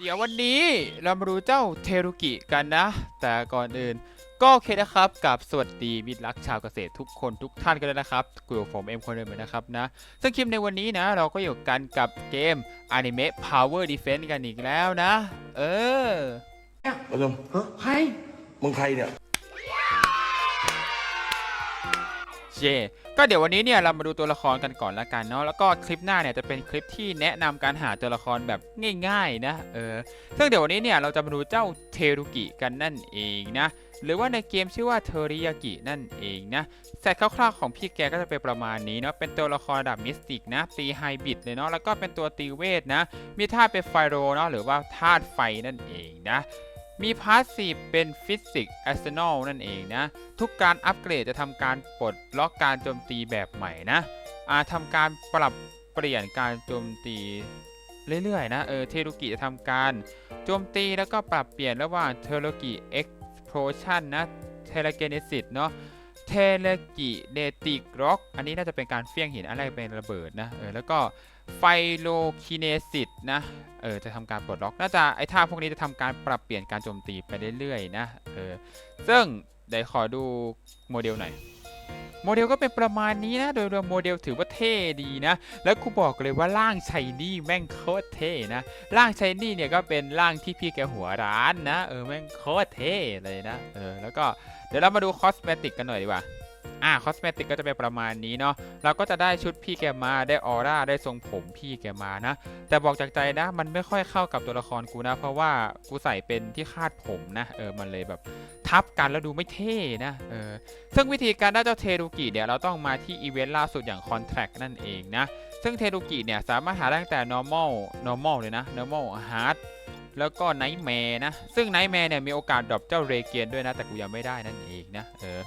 เดี๋ยววันนี้เรามาดูเจ้าเทรุกิกันนะ แต่ก่อนอื่นก็โอเคนะครับกับสวัสดีมิตรรักชาวเกษตรทุกคนทุกท่านกันเลยนะครับกูอยู่ผมเอ็มคนเดิมเหมือนนะครับนะซึ่งคลิปในวันนี้นะ เราก็อยู่กันกับเกม Anime Power Defense กันอีกแล้วนะ เออประชุมฮะใครมึงใครเนี่ยเจ ก็เดี๋ยววันนี้เนี่ยเรามาดูตัวละครกันก่อนละกันเนาะแล้วก็คลิปหน้าเนี่ยจะเป็นคลิปที่แนะนำการหาตัวละครแบบง่ายๆนะเออซึ่งเดี๋ยววันนี้เนี่ยเราจะมาดูเจ้าเทรุกิกันนั่นเองนะหรือว่าในเกมชื่อว่าเทริยากินั่นเองนะแสตคร่าวๆของพี่แกก็จะเป็นประมาณนี้เนาะเป็นตัวละครระดับมิสติกนะตีไฮบิดเลยเนาะแล้วก็เป็นตัวตีเวทนะมีธาตุเป็นไฟโรเนาะหรือว่าธาตุไฟนั่นเองนะ มีพาสซีฟเป็นฟิสิกส์แอสเซนอลนั่นเองนะ ทุกการอัปเกรดจะทำการปลดล็อกการโจมตีแบบใหม่นะอาทำการปรับเปลี่ยนการโจมตีเรื่อยๆนะเออเทรุกิจะทำการโจมตีแล้วก็ปรับเปลี่ยนระหว่างเทรุกิเอ็กโพชันนะเทเลเกเนซิสเนาะเทเลกิเนติกร็อก อันนี้น่าจะเป็นการเฟี้ยงหินอะไรเป็นระเบิดนะเออแล้วก็ ไฟโลคิเนซิสนะ เออ จะทำการปลดล็อก น่าจะไอ้ท่าพวกนี้จะทำการปรับเปลี่ยนการโจมตีไปเรื่อยๆนะ เออ ซึ่งเดี๋ยวขอดูโมเดลหน่อย โมเดลก็เป็นประมาณนี้นะ โดยรวมโมเดลถือว่าเท่ดีนะ แล้วกูบอกเลยว่าร่างชัยนี่แม่งโคตรเท่นะ ร่างชัยนี่เนี่ยก็เป็นร่างที่พี่แกหัวร้านนะ เออ แม่งโคตรเท่เลยนะ เออ แล้วก็เดี๋ยวเรามาดูคอสเมติกกันหน่อยดีกว่า อ่าคอสเมติกก็จะเป็นประมาณนี้เนาะเราก็จะได้ชุดพี่แกมาได้ออร่าได้ทรงผมพี่แกมานะ แต่บอกจากใจนะมันไม่ค่อยเข้ากับตัวละครกูนะ เพราะว่ากูใส่เป็นที่คาดผมนะเออมันเลยแบบทับกันแล้วดูไม่เท่นะเออซึ่งวิธีการได้เจ้าเทรุกิเนี่ยเราต้องมาที่อีเวนต์ล่าสุดอย่าง Contract นั่นเองนะซึ่งเทรุกิเนี่ยสามารถหาได้ตั้งแต่ normal normal เลยนะ normal hard แล้วก็ nightmare นะ ซึ่ง nightmare เนี่ยมีโอกาสดรอปเจ้าเรเกียนด้วยนะ แต่กูยังไม่ได้นั่นเองนะ เออ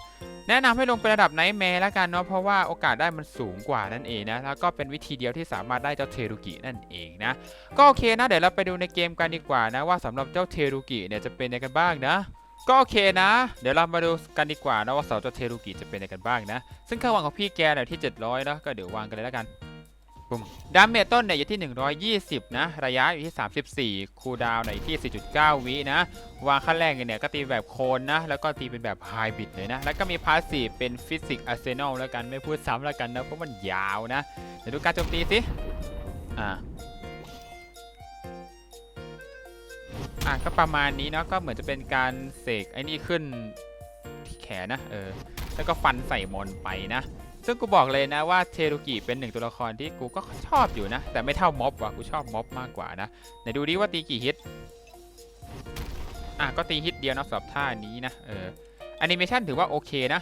แนะนำให้ลงเป็นระดับไนท์แมร์แล้วกันเนาะเพราะว่าโอกาสได้มันสูงกว่านั่นเองนะแล้วก็เป็นวิธีเดียวที่สามารถได้เจ้าเทรุกินั่นเองนะก็โอเคนะ เดี๋ยวเราไปดูในเกมกันดีกว่านะว่าสำหรับเจ้าเทรุกิเนี่ยจะเป็นยังไงกันบ้างนะก็โอเคนะ เดี๋ยวเรามาดูกันดีกว่านะว่าเสาเจ้าเทรุกิจะเป็นยังไงกันบ้างนะ ซึ่งค่าวังของพี่แกเนี่ยที่ 700นะก็เดี๋ยววางกันเลยแล้วกัน ปุ๊มดาเมจต้นเนี่ยอยู่ที่ 120 นะ ระยะอยู่ที่ 34 คูลดาวน์เนี่ยอยู่ที่ 4.9 วินะ วางขั้นแรกเนี่ยก็ตีแบบโคนนะ แล้วก็ตีเป็นแบบไฮบริดเลยนะ แล้วก็มีพาสซีฟเป็นฟิสิกส์อาร์เซนอลแล้วกันไม่พูดซ้ำแล้วกันนะ เพราะมันยาวนะ เดี๋ยวดูการโจมตีสิ อ่าอะก็ประมาณนี้เนาะก็เหมือนจะเป็นการเสกไอ้นี่ขึ้นที่แขนนะเออแล้วก็ฟันใส่มอนไปนะ ซึ่งกูบอกเลยนะว่าเทรุกิเป็นหนึ่งตัวละครที่กูก็ชอบอยู่นะ แต่ไม่เท่าม็อบว่ะกูชอบม็อบมากกว่านะไหนดูดิว่าตีกี่ฮิตอะก็ตีฮิตเดียวนะสำหรับท่านี้นะเออแอนิเมชันถือว่าโอเคนะ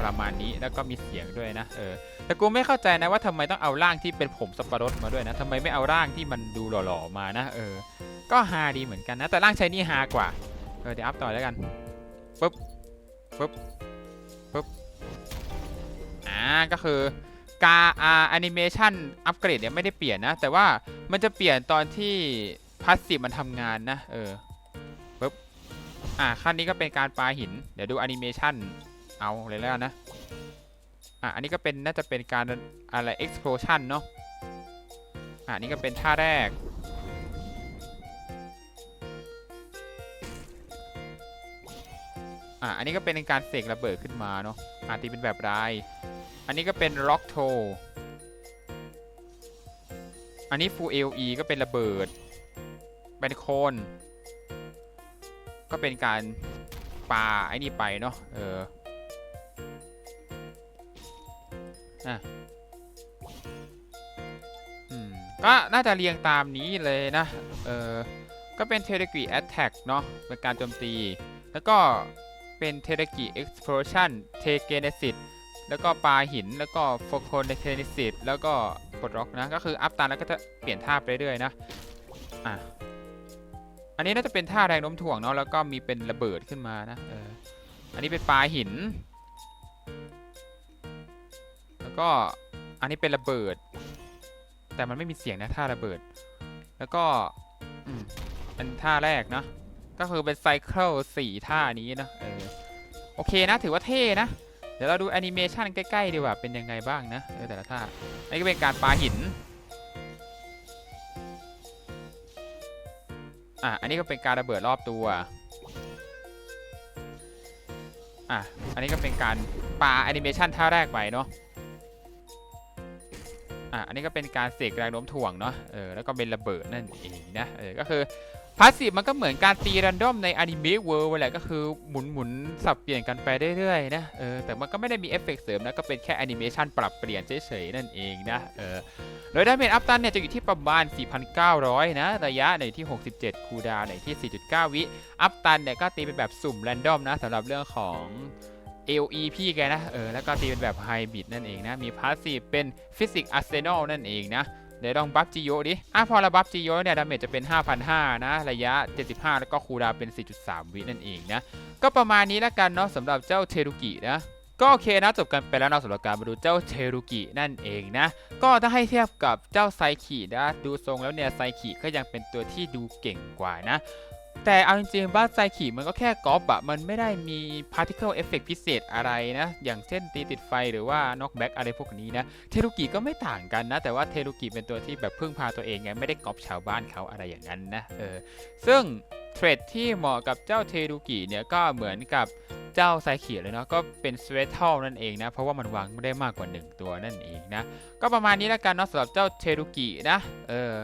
ประมาณนี้แล้วก็มีเสียงด้วยนะเออแต่กูไม่เข้าใจนะว่าทำไมต้องเอาร่างที่เป็นผมสับปะรดมาด้วยนะทำไมไม่เอาร่างที่มันดูหล่อๆมานะเออ ก็ฮาดีเหมือนกันนะ แต่ร่างชายนี่ฮากว่าเออเดี๋ยวอัพต่อแล้วกันปุ๊บปุ๊บปุ๊บ อ่าก็คือการอาแอนิเมชันอัปเกรดเนี่ยไม่ได้เปลี่ยนนะ แต่ว่ามันจะเปลี่ยนตอนที่พาสซีฟมันทำงานนะ เออปุ๊บอ่าขั้นนี้ก็เป็นการปาหิน เดี๋ยวดูแอนิเมชันเอาเลยแล้วนะ อะอันนี้ก็เป็นน่าจะเป็นการอะไร explosion เนาะอะนนี้ก็เป็นท่าแรกอะอันนี้ก็เป็นการเสกระเบิดขึ้นมาเนาะอะตีเป็นแบบราย อันนี้ก็เป็นล็อกโทอันนี้ฟูเอลีก็เป็นระเบิด เป็นโคน ก็เป็นการปาไอ้นี่ไปเนาะ เอออะอืม ก็น่าจะเรียงตามนี้เลยนะ เออ ก็เป็นเทเลกรีแอตแทกเนาะ เป็นการโจมตี แล้วก็เป็นเทเลกิเอ็กซ์พลชันเทเกเนซิต แล้วก็ปลาหินแล้วก็โฟโคเนเทนิซิตแล้วก็ปลดล็อกนะ ก็คืออัพตามแล้วก็จะเปลี่ยนท่าไปเรื่อยๆนะอะอันนี้น่าจะเป็นท่าแรงโน้มถ่วงเนาะแล้วก็มีเป็นระเบิดขึ้นมานะเอออันนี้เป็นปลาหิน แล้วก็อันนี้เป็นระเบิด แต่มันไม่มีเสียงนะท่าระเบิด แล้วก็อืมเป็นท่าแรกเนาะก็คือเป็นไซเคิลสี่ท่านี้นะเออโอเคนะถือว่าเท่นะ เดี๋ยวเราดูแอนิเมชันใกล้ๆดีกว่าเป็นยังไงบ้างนะเออแต่ละท่าอันนี้ก็เป็นการปาหินอะอันนี้ก็เป็นการระเบิดรอบตัวอะอันนี้ก็เป็นการปาแอนิเมชันท่าแรกไปเนาะอะอันนี้ก็เป็นการเสกแรงโน้มถ่วงเนาะเออแล้วก็เป็นระเบิดนั่นเองนะเออก็คือ พาสซีฟมันก็เหมือนการตีรันดอมในอนิเมะเวิร์แหละก็คือหมุนหมุนสับเปลี่ยนกันไปเรื่อยๆนะเออแต่มันก็ไม่ได้มีเอฟเฟกต์เสริมนะก็เป็นแค่แอนิเมชันปรับเปลี่ยนเฉยๆนั่นเองนะเออโดยดาเมจอัพตันเนี่ยจะอยู่ที่ประมาณ 4,900 นะระยะในที่ 67 คูดาวในที่ 4.9 วิ อัพตันเนี่ยก็ตีเป็นแบบสุ่มแรนดอมนะสำหรับเรื่องของ AOE พี่แกนะเออแล้วก็ตีเป็นแบบไฮบิดนั่นเองนะมีพาสซีฟเป็นฟิสิกส์อาร์เซนอลนั่นเองนะ เดี๋ยวลองบัฟจิโยดิ อะพอเราบัฟจิโยเนี่ยดาเมจจะเป็น 5,500 นะ ระยะ 75 แล้วก็คูลดาวน์เป็น 4.3 วินั่นเองนะ ก็ประมาณนี้ละกันเนาะสำหรับเจ้าเทรุกินะก็โอเคนะจบกันไปแล้วนะสำหรับการมาดูเจ้าเทรุกินั่นเองนะ ก็ถ้าให้เทียบกับเจ้าไซคินะดูทรงแล้วเนี่ยไซคิก็ยังเป็นตัวที่ดูเก่งกว่านะ แต่เอาจริงๆบ้านไซคิมันก็แค่กอล์ฟอะมันไม่ได้มี particle effect พิเศษอะไรนะ อย่างเช่นตีติดไฟหรือว่า knockback อะไรพวกนี้นะ เทรุกิก็ไม่ต่างกันนะ แต่ว่าเทรุกิเป็นตัวที่แบบพึ่งพาตัวเองไง ไม่ได้กอบชาวบ้านเขาอะไรอย่างนั้นนะ เออ ซึ่งเทรดที่เหมาะกับเจ้าเทรุกิเนี่ยก็เหมือนกับเจ้าไซคิเลยเนาะก็เป็นสเวทเทลนั่นเองนะ เพราะว่ามันวางไม่ได้มากกว่า 1 ตัวนั่นเองนะ ก็ประมาณนี้แล้วกันเนาะสำหรับเจ้าเทรุกินะ เออ